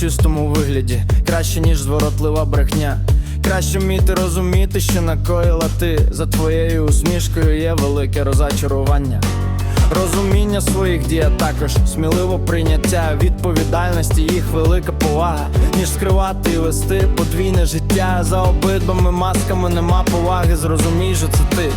чистому вигляді, краще, ніж зворотлива брехня. Краще вміти розуміти, що накоїла ти за твоєю усмішкою є велике розачарування. Розуміння своїх дій, а також сміливо прийняття відповідальності, їх велика повага, ніж скривати і вести подвійне життя. За обидвами масками нема поваги, зрозумій, що це. Ти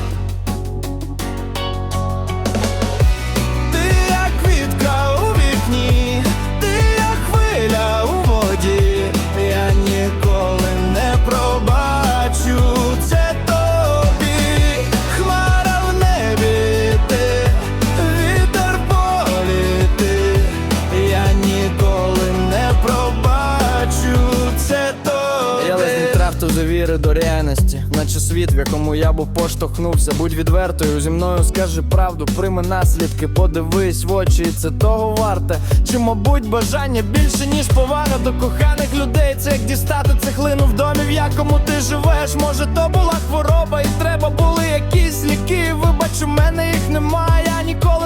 завіри до реальності, наче світ, в якому я був поштовхнувся. Будь відвертою зі мною, скажи правду, прийми наслідки, подивись в очі, і це того варте. Чи, мабуть, бажання більше, ніж повага до коханих людей. Це як дістати цеглину в домі, в якому ти живеш. Може, то була хвороба, і треба були якісь ліки. Вибач, у мене їх немає, я ніколи